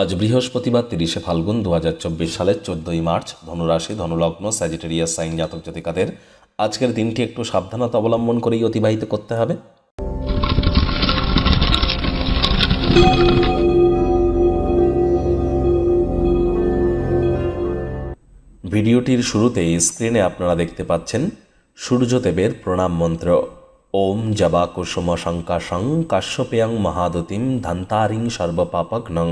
আজ বৃহস্পতিবার তিরিশে ফাল্গুন দু হাজার চব্বিশ সালের চোদ্দোই মার্চ ধনুরাশি, ধনুলগ্ন, স্যাজিটেরিয়াস সাইন জাতক জাতিকাদের আজকের দিনটি একটু সাবধানতা অবলম্বন করেই অতিবাহিত করতে হবে। ভিডিওটির শুরুতেই স্ক্রিনে আপনারা দেখতে পাচ্ছেন সূর্যদেবের প্রণাম মন্ত্র। ওম জবা কুসুম শঙ্কাশং কাশ্যপেয়ং মহাদতিম ধান্তারিং সর্বপাপগ্নং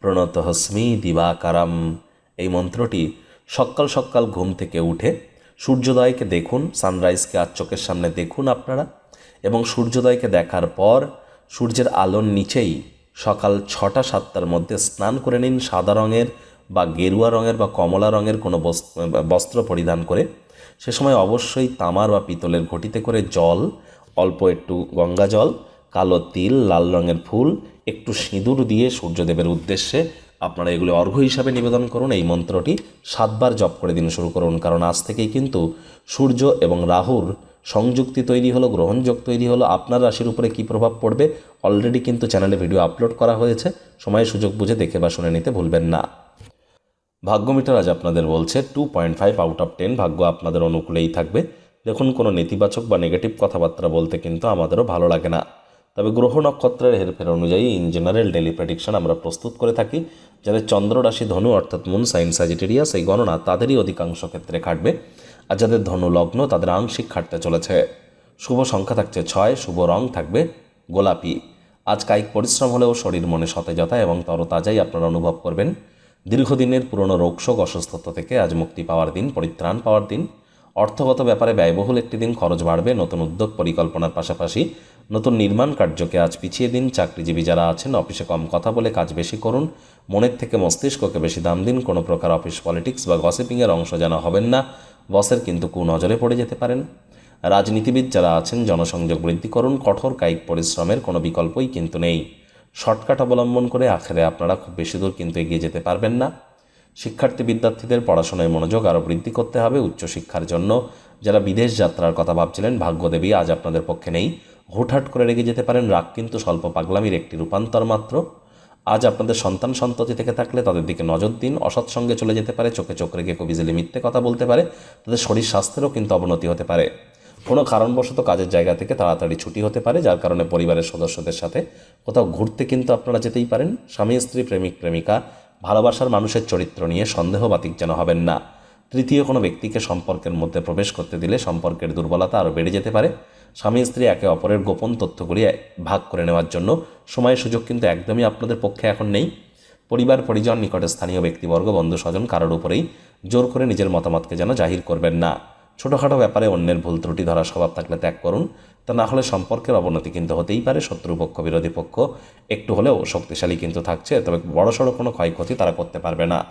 প্রণত হস্মি দিবাকারাম। এই মন্ত্রটি সকাল সকাল ঘুম থেকে উঠে সূর্যোদয়কে দেখুন সানরাইজকে আজ চোখের সামনে দেখুন আপনারা, এবং সূর্যোদয়কে দেখার পর সূর্যের আলোর নিচেই সকাল ছটা সাতটার মধ্যে স্নান করে নিন সাদা রঙের বা গেরুয়া রঙের বা কমলা রঙের কোনো বস- বস্ত্র পরিধান করে। সে সময় অবশ্যই তামার বা পিতলের ঘটিতে করে জল, অল্প একটু গঙ্গা জল, কালো তিল, লাল রঙের ফুল একটু সিঁদুর দিয়ে সূর্যদেবের উদ্দেশ্যে আপনারা এগুলো অর্ঘ্য হিসাবে নিবেদন করুন। এই মন্ত্রটি সাতবার জপ করে দিন শুরু করুন, কারণ আজ থেকেই কিন্তু সূর্য এবং রাহুর সংযুক্তি তৈরি হলো, গ্রহণযোগ তৈরি হলো। আপনার রাশির উপরে কী প্রভাব পড়বে? অলরেডি কিন্তু চ্যানেলে ভিডিও আপলোড করা হয়েছে। সময় সুযোগ বুঝে দেখে বা শুনে নিতে ভুলবেন না। ভাগ্যমিটার আজ আপনাদের বলছে two point five out of ten ভাগ্য আপনাদের অনুকূলেই থাকবে। দেখুন, কোনো নেতিবাচক বা নেগেটিভ কথাবার্তা বলতে কিন্তু আমাদেরও ভালো লাগে না। তবে গ্রহ নক্ষত্রের হেরফের অনুযায়ী ইন জেনারেল ডেলি প্রেডিকশন আমরা প্রস্তুত করে থাকি, যাদের চন্দ্ররাশি ধনু অর্থাৎ মুন সাইন সাজিটেরিয়াস এই গণনা তাদেরই অধিকাংশ ক্ষেত্রে খাটবে। আর যাদের ধনু লগ্ন, তাদের আংশিক খাটতে চলেছে। শুভ সংখ্যা থাকছে ছয়, শুভ রং থাকবে গোলাপি। আজ কায়িক পরিশ্রম হলেও শরীর মনে সতেজতা এবং তরতাজাই আপনারা অনুভব করবেন। দীর্ঘদিনের পুরনো রোগশোক অসুস্থতা থেকে আজ মুক্তি পাওয়ার দিন, পরিত্রাণ পাওয়ার দিন। অর্থগত ব্যাপারে ব্যয়বহুল একটি দিন খরচ বাড়বে, নতুন উদ্যোগ পরিকল্পনার পাশাপাশি নতুন নির্মাণ কার্যকে আজ পিছিয়ে দিন। চাকরিজীবী যারা আছেন, অফিসে কম কথা বলে কাজ বেশি করুন। মনের থেকে মস্তিষ্ককে বেশি দাম দিন। কোনো প্রকার অফিস পলিটিক্স বা গসিপিংয়ের অংশ যেন হবেন না। বসের কিন্তু কুনজরে পড়ে যেতে পারেন। রাজনীতিবিদ যারা আছেন, জনসংযোগ বৃদ্ধি করুন। কঠোর কায়িক পরিশ্রমের কোনো বিকল্পই কিন্তু নেই। শর্টকাট অবলম্বন করে আখেরে আপনারা খুব বেশি দূর কিন্তু এগিয়ে যেতে পারবেন না। শিক্ষার্থী বিদ্যার্থীদের পড়াশোনায় মনোযোগ আরও বৃদ্ধি করতে হবে উচ্চশিক্ষার জন্য। যারা বিদেশ যাত্রার কথা ভাবছিলেন, ভাগ্যদেবী, আজ আপনাদের পক্ষে নেই। হুটহাট করে রেগে যেতে পারেন রাগ কিন্তু স্বল্প পাগলামির একটি রূপান্তর মাত্র। আজ আপনাদের সন্তান সন্ততি থেকে থাকলে তাদের দিকে নজর দিন, অসৎ সঙ্গে চলে যেতে পারে, চোখে চোখ রেখে খুব ইজিলি মিথ্যে কথা বলতে পারে, তাদের শরীর স্বাস্থ্যেরও কিন্তু অবনতি হতে পারে। কোনো কারণবশত কাজের জায়গা থেকে তাড়াতাড়ি ছুটি হতে পারে, যার কারণে পরিবারের সদস্যদের সাথে কোথাও ঘুরতে কিন্তু আপনারা যেতেই পারেন। স্বামী, স্ত্রী, প্রেমিক, প্রেমিকা ভালোবাসার মানুষের চরিত্র নিয়ে সন্দেহবাতিক যেন হবেন না। তৃতীয় কোনো ব্যক্তিকে সম্পর্কের মধ্যে প্রবেশ করতে দিলে সম্পর্কের দুর্বলতা আরও বেড়ে যেতে পারে। স্বামী স্ত্রী একে অপরের গোপন তথ্যগুলি ভাগ করে নেওয়ার জন্য সময় সুযোগ কিন্তু একদমই আপনাদের পক্ষে এখন নেই। পরিবার, পরিজন নিকটে স্থানীয় ব্যক্তিবর্গ বন্ধু স্বজন কারোর উপরেই জোর করে নিজের মতামতকে যেন জাহির করবেন না। ছোটোখাটো ব্যাপারে অন্যের ভুল ত্রুটি ধরা স্বভাব থাকলে ত্যাগ করুন। তা না হলে সম্পর্কের অবনতি কিন্তু হতেই পারে, শত্রুপক্ষ, বিরোধী পক্ষ। একটু হলেও শক্তিশালী কিন্তু থাকছে, তবে বড়সড় কোনো ক্ষয়ক্ষতি তারা করতে পারবে না।